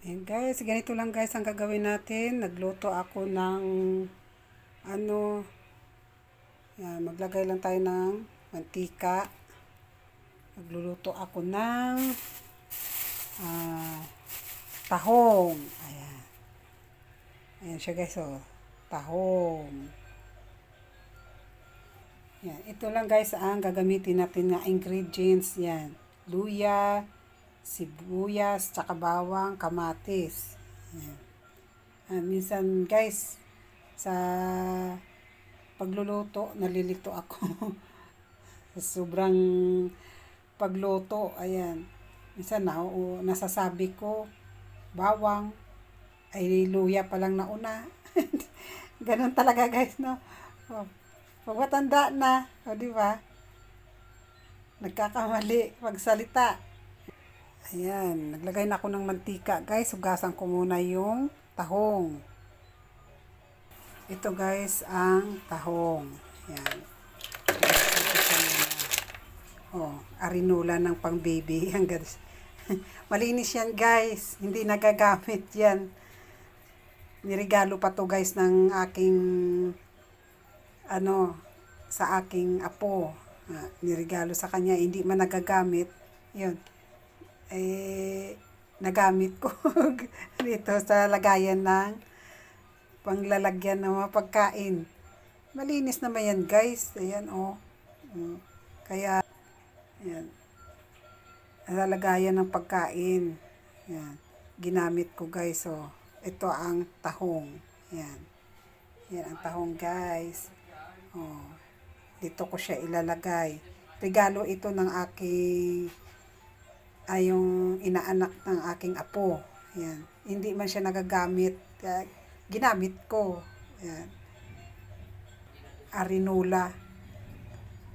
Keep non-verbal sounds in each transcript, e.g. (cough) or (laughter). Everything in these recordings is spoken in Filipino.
Ayan guys, ganito lang guys ang gagawin natin. Nagluto ako ng ano, yan, maglagay lang tayo ng mantika. Nagluluto ako ng ah, tahong. Ayan. Ayan siya guys, oh. Tahong. Yan. Ito lang guys ang gagamitin natin na ingredients. Yan. Luya, sibuyas, tsaka bawang, kamatis. Yan. Ah, minsan guys, sa pagluluto, nalilito ako. (laughs) sobrang pagluto, ayan. Minsan na, o, nasasabi ko, bawang, ay luya pa lang nauna. (laughs) Ganun talaga guys, no? Oh, pag matanda na, o di ba? Nagkakamali pagsalita. Ayan, naglagay na ako ng mantika. Guys, hugasan ko muna yung tahong. Ito guys, ang tahong. Ayan. Oh, arinula ng pang baby. Guys. (laughs) Malinis yan guys. Hindi nagagamit yan. Nirigalo pa to guys ng aking ano sa aking apo. Ah, nirigalo sa kanya. Hindi man nagagamit. Yun eh, nagamit ko (laughs) dito sa lagayan ng panglalagyan ng mga pagkain. Malinis naman yan guys. Ayan oh. Mm. Kaya, ayan. Sa lagayan ng pagkain. Ayan. Ginamit ko guys oh. Ito ang tahong. Ayan. Yan ang tahong guys. Oh. Dito ko siya ilalagay. Regalo ito ng aking ay yung inaanak ng aking apo. Yan. Hindi man siya nagagamit. Kaya, ginamit ko. Yan. Arinola.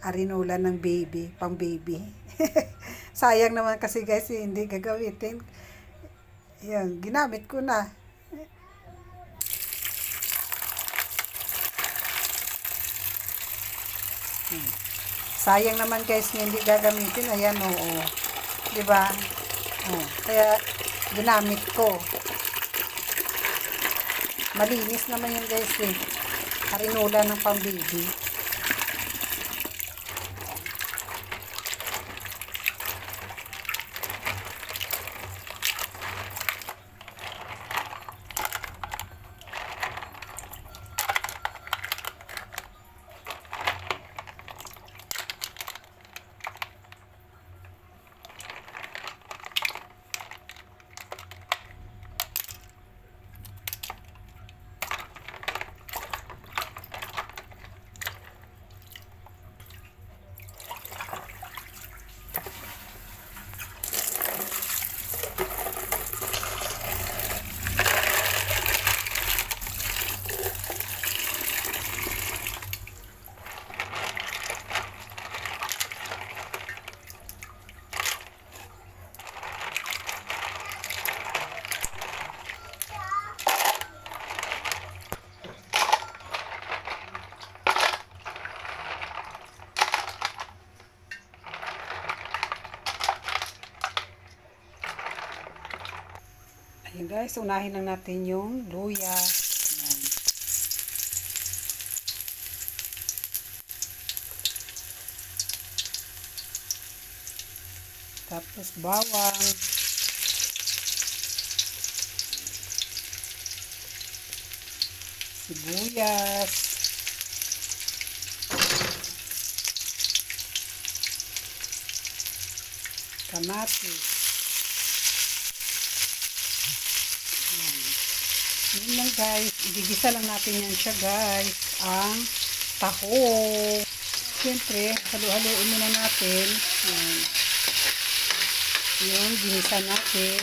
Arinola ng baby, pang baby. (laughs) Sayang naman kasi guys, eh, hindi gagamitin. Yan, ginamit ko na. Hmm. Sayang naman guys, hindi gagamitin. Ayan, oo. Di ba? Oh, kaya ginamit ko. Malinis naman yun guys eh. Harinula ng pang-baby. Ayan guys, unahin lang natin yung luya. Tapos bawang. Sibuyas. Kamatis. Yun lang guys. Igigisa lang natin yan siya guys. Ang taho. Siyempre, halu-haluin muna natin. Yan. Yung ginisa natin.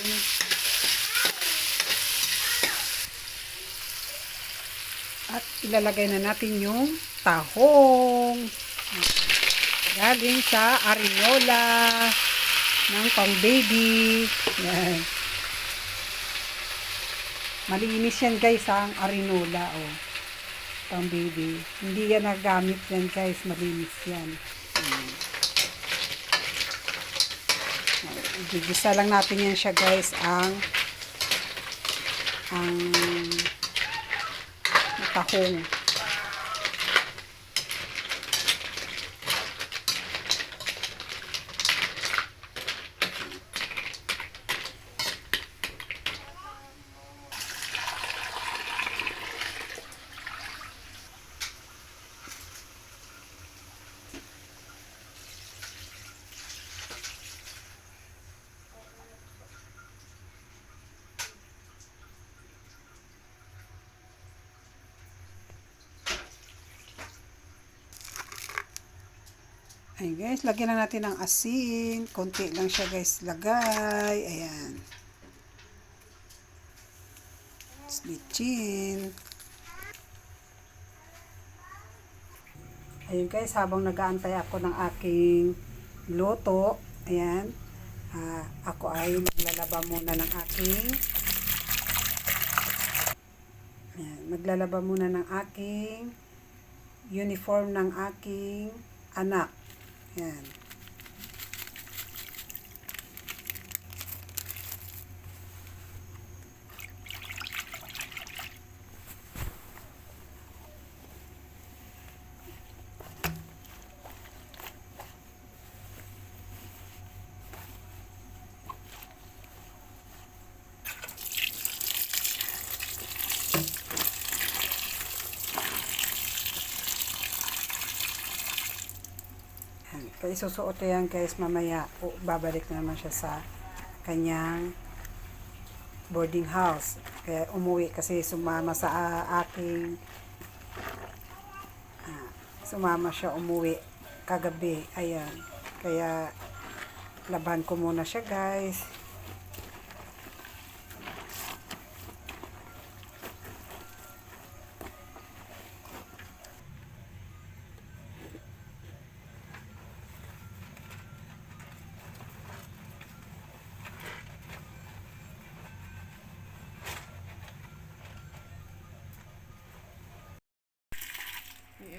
At ilalagay na natin yung tahong. Galing sa arinola ng pang baby. Yan. Malinis yan guys ha, ang arinola oh. Pang baby. Hindi yan nagamit yan guys, malinis yan. Hmm. Gigisa lang natin yan siya guys ang ang tahong. Ayan guys, lagyan na natin ng asin. Konti lang siya guys lagay. Ayan. Bitchin. Ayun guys, habang nag-aantay ako ng aking luto, ayan, ah, ako ay maglalaba muna ng aking ayan, maglalaba muna ng aking uniform ng aking anak. Ayan. Ayan. Kaya isusuot yan guys mamaya. O, babalik na naman siya sa kanyang boarding house. Kaya umuwi kasi sumama sa ah, aking ah, sumama siya umuwi kagabi. Ayan. Kaya laban ko muna siya guys.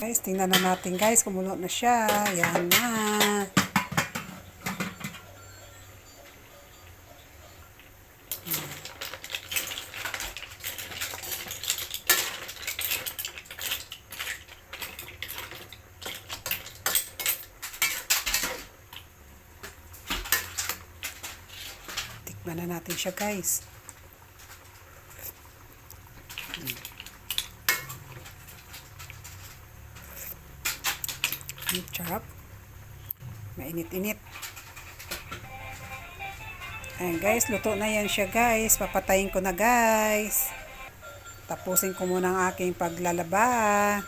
Guys, tingnan na natin guys. Kumulo na siya. Yan na. Tikman na natin siya guys. Ang Sarap. Mainit-init. Ayan guys, luto na yan siya guys. Papatayin ko na guys. Tapusin ko muna ang aking paglalaba.